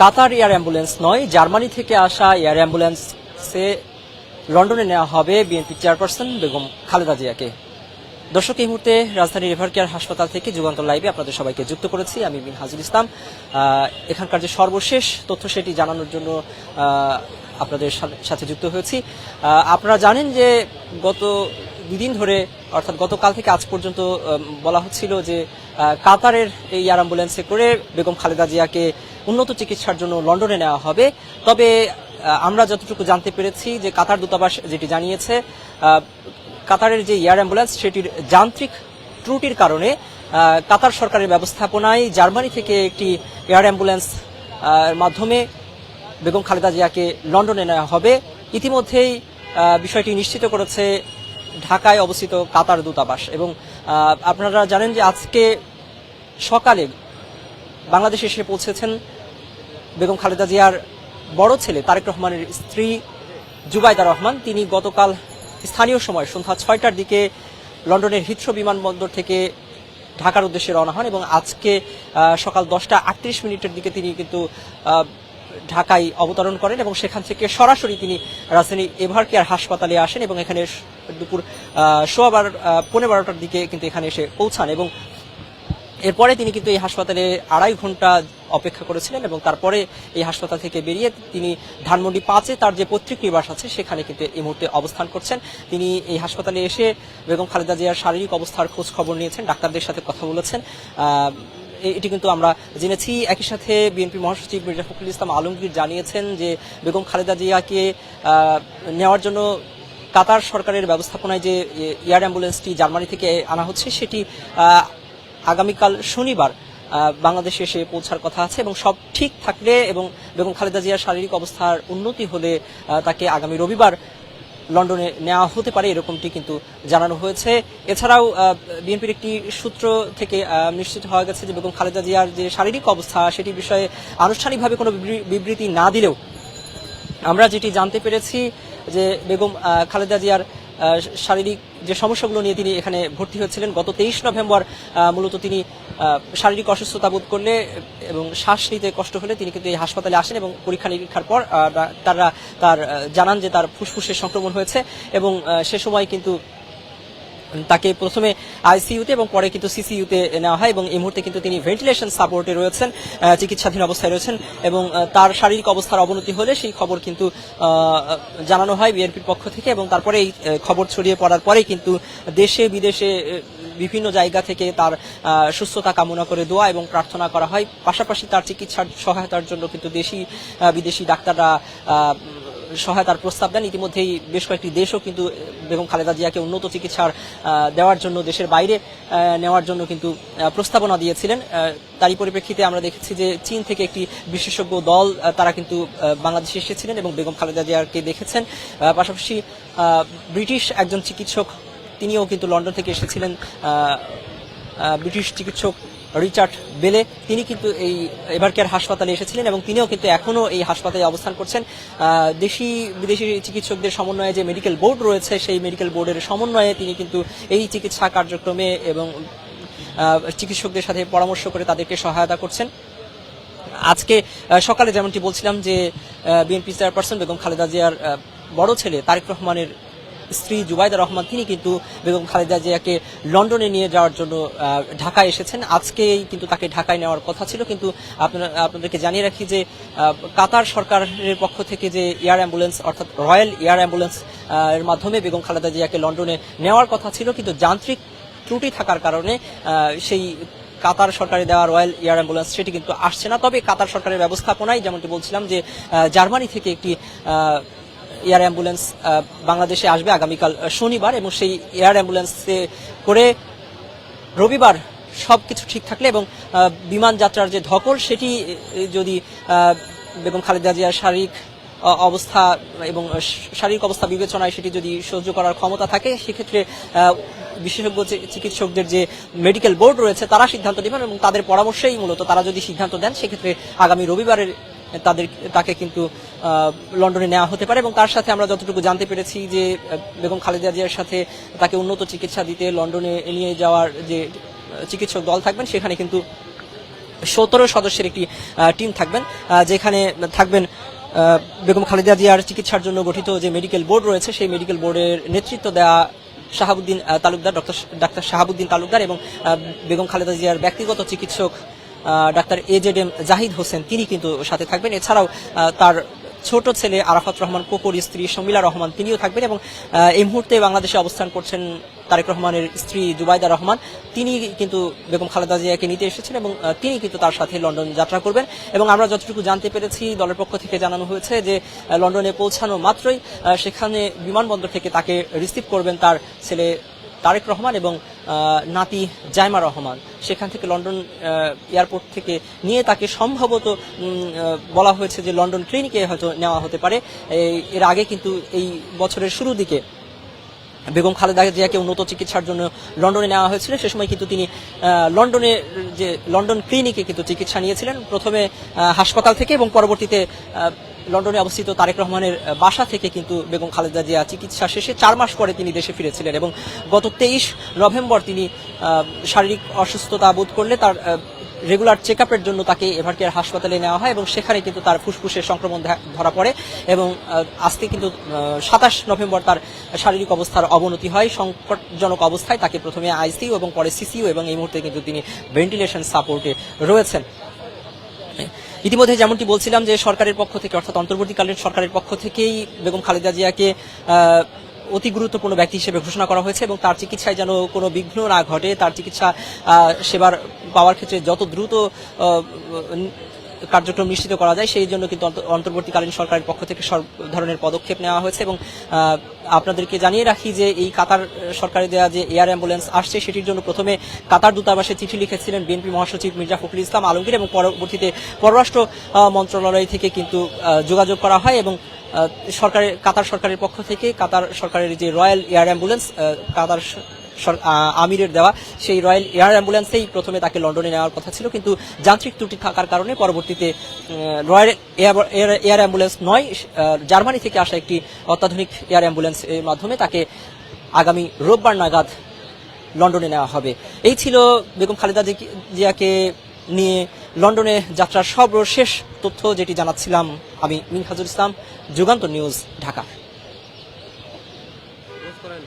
কাতার air ambulance নয়, Germany থেকে আসা এয়ার অ্যাম্বুলেন্সে লন্ডনে নেওয়া হবে বিএনপি চেয়ারপারসন বেগম খালেদা জিয়াকে। দর্শক, এই মুহূর্তে রাজধানীর রিভার কেয়ার হাসপাতাল থেকে যুগান্তর লাইভে আপনাদের সবাইকে যুক্ত করেছি, আমি বিন হাজুল ইসলাম। এখানকার যে সর্বশেষ তথ্য সেটি জানানোর জন্য আপনাদের সাথে যুক্ত হয়েছি। আপনারা জানেন যে গত দুদিন ধরে, অর্থাৎ গতকাল থেকে আজ পর্যন্ত বলা হচ্ছিল যে কাতারের এই এয়ার অ্যাম্বুলেন্সে করে বেগম খালেদা জিয়াকে উন্নত চিকিৎসার জন্য লন্ডনে নেওয়া হবে। তবে আমরা যতটুকু জানতে পেরেছি যে কাতার দূতাবাস যেটি জানিয়েছে কাতারের যে এয়ার অ্যাম্বুলেন্স সেটির যান্ত্রিক ত্রুটির কারণে কাতার সরকারের ব্যবস্থাপনায় জার্মানি থেকে একটি এয়ার অ্যাম্বুলেন্স মাধ্যমে বেগম খালেদা জিয়াকে লন্ডনে নেওয়া হবে। ইতিমধ্যেই বিষয়টি নিশ্চিত করেছে ঢাকায় অবস্থিত কাতার দূতাবাস। এবং আপনারা জানেন যে আজকে সকালে বাংলাদেশে এসে পৌঁছেছেন বেগম খালেদা জিয়ার বড় ছেলে তারেক রহমানের স্ত্রী জুবাইদা রহমান। তিনি গতকাল স্থানীয় সময় সন্ধ্যা ছয়টার দিকে লন্ডনের হিথ্রো বিমানবন্দর থেকে ঢাকার উদ্দেশ্যে রওনা হন এবং আজকে সকাল দশটা আটত্রিশ মিনিটের দিকে তিনি কিন্তু ঢাকায় অবতরণ করেন এবং সেখান থেকে সরাসরি তিনি রাজধানী এভার কেয়ার হাসপাতালে আসেন এবং এখানে দুপুর সোয়া বারো আহ, পৌনে বারোটার দিকে কিন্তু এখানে এসে পৌঁছান এবং এরপরে তিনি কিন্তু এই হাসপাতালে আড়াই ঘণ্টা অপেক্ষা করেছিলেন এবং তারপরে এই হাসপাতাল থেকে বেরিয়ে তিনি ধানমন্ডি পাঁচে তার যে পৈতৃক নিবাস আছে সেখানে কিন্তু এই মুহূর্তে অবস্থান করছেন। তিনি এই হাসপাতালে এসে বেগম খালেদা জিয়ার শারীরিক অবস্থার খোঁজ খবর নিয়েছেন ডাক্তারদের সাথে কথা বলেছেন। এটি কিন্তু আমরা জেনেছি। একই সাথে বিএনপি মহাসচিব মির্জা ফখরুল ইসলাম আলমগীর জানিয়েছেন যে বেগম খালেদা জিয়াকে নেওয়ার জন্য কাতার সরকারের ব্যবস্থাপনায় যে এয়ার অ্যাম্বুলেন্সটি জার্মানি থেকে আনা হচ্ছে, সেটি আগামীকাল শনিবার বাংলাদেশে এসে পৌঁছার কথা আছে এবং সব ঠিক থাকলে এবং বেগম খালেদা জিয়ার শারীরিক অবস্থার উন্নতি হলে তাকে আগামী রবিবার লন্ডনে নেওয়া হতে পারে, এরকমটি কিন্তু জানানো হয়েছে। এছাড়াও বিএনপির একটি সূত্র থেকে নিশ্চিত হওয়া গেছে যে, বেগম খালেদা জিয়ার যে শারীরিক অবস্থা, সেটি বিষয়ে আনুষ্ঠানিকভাবে কোনো বিবৃ- বিবৃতি না দিলেও আমরা যেটি জানতে পেরেছি যে বেগম খালেদা জিয়ার শারীরিক যে সমস্যাগুলো নিয়ে তিনি এখানে ভর্তি হয়েছিলেন, গত তেইশ নভেম্বর মূলত তিনি শারীরিক অসুস্থতা বোধ করলে এবং শ্বাস নিতে কষ্ট হলে তিনি কিন্তু এই হাসপাতালে আসেন এবং পরীক্ষা নিরীক্ষার পর তারা, তার জানান যে তার ফুসফুসের সংক্রমণ হয়েছে এবং সে সময় কিন্তু তাকে প্রথমে আইসিইউতে এবং পরে কিন্তু সিসিইউতে নেওয়া হয় এবং এই মুহূর্তে কিন্তু তিনি ভেন্টিলেশন সাপোর্টে রয়েছেন চিকিৎসাধীন অবস্থায় রয়েছেন এবং তার শারীরিক অবস্থার অবনতি হলে সেই খবর কিন্তু জানানো হয় বিএনপির পক্ষ থেকে এবং তারপরে এই খবর ছড়িয়ে পড়ার পরেই কিন্তু দেশে, বিদেশে বিভিন্ন জায়গা থেকে তার সুস্থতা কামনা করে দোয়া এবং প্রার্থনা করা হয়। পাশাপাশি তার চিকিৎসার সহায়তার জন্য কিন্তু দেশি বিদেশি ডাক্তাররা সহায়তার প্রস্তাব দেন। ইতিমধ্যেই বেশ কয়েকটি দেশও কিন্তু বেগম খালেদা জিয়াকে উন্নত চিকিৎসার দেওয়ার জন্য দেশের বাইরে নেওয়ার জন্য কিন্তু প্রস্তাবনা দিয়েছিলেন। তারই পরিপ্রেক্ষিতে আমরা দেখেছি যে চীন থেকে একটি বিশেষজ্ঞ দল তারা কিন্তু বাংলাদেশে এসেছিলেন এবং বেগম খালেদা জিয়াকে দেখেছেন। পাশাপাশি ব্রিটিশ একজন চিকিৎসক, তিনিও কিন্তু লন্ডন থেকে এসেছিলেন। ব্রিটিশ চিকিৎসক রিচার্ড বেলে। তিনি কিন্তু এই এবারকের হাসপাতালে এসেছিলেন এবং তিনিও কিন্তু এখনও এই হাসপাতালে অবস্থান করছেন। দেশি, বিদেশি চিকিৎসকদের সমন্বয়ে যে মেডিকেল বোর্ড রয়েছে, সেই মেডিকেল বোর্ডের সমন্বয়ে তিনি কিন্তু এই চিকিৎসা কার্যক্রমে এবং চিকিৎসকদের সাথে পরামর্শ করে তাদেরকে সহায়তা করছেন। আজকে সকালে যেমনটি বলছিলাম যে বিএনপি চেয়ারপারসন বেগম খালেদা জিয়ার বড় ছেলে তারেক রহমানের স্ত্রী জুবাইদা রহমান, তিনি কিন্তু বেগম খালেদা জিয়াকে লন্ডনে নিয়ে যাওয়ার জন্য ঢাকায় এসেছেন। আজকেই কিন্তু তাকে ঢাকায় নেওয়ার কথা ছিল। কিন্তু আপনারা, আপনাদেরকে জানিয়ে রাখি যে কাতার সরকারের পক্ষ থেকে যে এয়ার অ্যাম্বুলেন্স, অর্থাৎ রয়্যাল এয়ার অ্যাম্বুলেন্স এর মাধ্যমে বেগম খালেদা জিয়াকে লন্ডনে নেওয়ার কথা ছিল। কিন্তু যান্ত্রিক ত্রুটি থাকার কারণে সেই কাতার সরকারে দেওয়া রয়্যাল এয়ার অ্যাম্বুলেন্স সেটি কিন্তু আসছে না। তবে কাতার সরকারের ব্যবস্থাপনায় যেমনটি বলছিলাম যে জার্মানি থেকে একটি এয়ার অ্যাম্বুলেন্স বাংলাদেশে আসবে আগামীকাল শনিবার এবং সেই এয়ার অ্যাম্বুলেন্সে করে রবিবার সব কিছু ঠিক থাকলে এবং বিমান যাত্রার যে ধকল সেটি যদি বেগম খালেদা জিয়ার শারীরিক অবস্থা এবং শারীরিক অবস্থা বিবেচনায় সেটি যদি সহ্য করার ক্ষমতা থাকে, সেক্ষেত্রে বিশেষজ্ঞ চিকিৎসকদের যে মেডিকেল বোর্ড রয়েছে, তারা সিদ্ধান্ত নেবেন এবং তাদের পরামর্শেই মূলত তারা যদি সিদ্ধান্ত দেন, সেক্ষেত্রে আগামী রবিবারের তাদের, তাকে কিন্তু লন্ডনে নেওয়া হতে পারে এবং তার সাথে আমরা যতটুকু জানতে পেরেছি যে বেগম খালেদা জিয়ার সাথে তাকে উন্নত চিকিৎসা দিতে লন্ডনে নিয়ে যাওয়ার যে চিকিৎসক দল থাকবেন, সেখানে কিন্তু সতেরো সদস্যের একটি টিম থাকবেন যেখানে থাকবেন বেগম খালেদা জিয়ার চিকিৎসার জন্য গঠিত যে মেডিকেল বোর্ড রয়েছে, সেই মেডিকেল বোর্ডের নেতৃত্ব দেওয়া শাহাবুদ্দিন তালুকদার, ডক্টর ডাক্তার শাহাবুদ্দিন তালুকদার এবং বেগম খালেদা জিয়ার ব্যক্তিগত চিকিৎসক doctor A Z M Zahid Hossain, তিনি কিন্তু সাথে থাকবেন। এছাড়াও তার ছোট ছেলে আরাফাত রহমান, কোকর স্ত্রী শমিলা রহমান, তিনিও থাকবেন এবং এই মুহূর্তে বাংলাদেশে অবস্থান করছেন তারেক রহমানের স্ত্রী জুবাইদা রহমান। তিনি কিন্তু বেগম খালেদা জিয়াকে নিতে এসেছেন এবং তিনি কিন্তু তার সাথে লন্ডন যাত্রা করবেন। এবং আমরা যতটুকু জানতে পেরেছি, দলের পক্ষ থেকে জানানো হয়েছে যে লন্ডনে পৌঁছানো মাত্রই সেখানে বিমানবন্দর থেকে তাকে রিসিভ করবেন তার ছেলে তারেক রহমান এবং নাতি জাইমা রহমান। সেখান থেকে লন্ডন এয়ারপোর্ট থেকে নিয়ে তাকে সম্ভবত বলা হয়েছে যে লন্ডন ক্লিনিকে হয়তো নেওয়া হতে পারে। এর আগে কিন্তু এই বছরের শুরুর দিকে বেগম খালেদা জিয়াকে উন্নত চিকিৎসার জন্য লন্ডনে নেওয়া হয়েছিল। সে সময় কিন্তু তিনি লন্ডনে যে লন্ডন ক্লিনিকে কিন্তু চিকিৎসা নিয়েছিলেন। প্রথমে হাসপাতাল থেকে এবং পরবর্তীতে লন্ডনে অবস্থিত তারেক রহমানের বাসা থেকে কিন্তু বেগম খালেদা জিয়া চিকিৎসা শেষে চার মাস পরে তিনি দেশে ফিরেছিলেন এবং গত তেইশ নভেম্বর তিনি শারীরিক অসুস্থতা বোধ করলে তার রেগুলার চেক আপের জন্য তাকে এভারকেয়ার হাসপাতালে নেওয়া হয় এবং সেখানে কিন্তু তার ফুসফুসের সংক্রমণ ধরা পড়ে এবং আজকে কিন্তু সাতাশ নভেম্বর তার শারীরিক অবস্থার অবনতি হয়। সংকটজনক অবস্থায় তাকে প্রথমে আইসিইউ এবং পরে সিসিইউ এবং এই মুহূর্তে কিন্তু তিনি ভেন্টিলেশন সাপোর্টে রয়েছেন। ইতিমধ্যে যেমনটি বলছিলাম যে সরকারের পক্ষ থেকে, অর্থাৎ অন্তর্বর্তীকালীন সরকারের পক্ষ থেকেই বেগম খালেদা জিয়াকে অতি গুরুত্বপূর্ণ ব্যক্তি হিসেবে ঘোষণা করা হয়েছে এবং তার চিকিৎসায় যেন কোনো বিঘ্ন না ঘটে, তার চিকিৎসা সেবার পাওয়ার ক্ষেত্রে যত দ্রুত কার্যক্রম নিশ্চিত করা যায়, সেই জন্য কিন্তু অন্ত- অন্তর্বর্তীকালীন সরকারের পক্ষ থেকে সব ধরনের পদক্ষেপ নেওয়া হয়েছে এবং আপনাদেরকে জানিয়ে রাখি যে এই কাতার সরকারের দেওয়া যে এয়ার অ্যাম্বুলেন্স আসছে, সেটির জন্য প্রথমে কাতার দূতাবাসে চিঠি লিখেছিলেন বিএনপি মহাসচিব মির্জা ফখরুল ইসলাম আলমগীর এবং পরবর্তীতে পররাষ্ট্র মন্ত্রণালয় থেকে কিন্তু যোগাযোগ করা হয় এবং সরকারের কাতার সরকারের পক্ষ থেকে কাতার সরকারের যে রয়্যাল এয়ার অ্যাম্বুলেন্স কাতার আমিরের দেওয়া সেই রয়্যাল এয়ার অ্যাম্বুলেন্সেই প্রথমে তাকে লন্ডনে নেওয়ার কথা ছিল। কিন্তু যান্ত্রিক ত্রুটি থাকার কারণে পরবর্তীতে রয়্যাল এয়ার- এয়ার- অ্যাম্বুলেন্স নয় জার্মানি থেকে আসা একটি অত্যাধুনিক এয়ার অ্যাম্বুলেন্স এর মাধ্যমে তাকে আগামী রোববার নাগাদ লন্ডনে নেওয়া হবে। এই ছিল বেগম খালেদা জিয়াকে নিয়ে লন্ডনে যাত্রার সর্বশেষ তথ্য যেটি জানাচ্ছিলাম আমি, মিনহাজুল ইসলাম যুগান্ত নিউজ, ঢাকা। করেন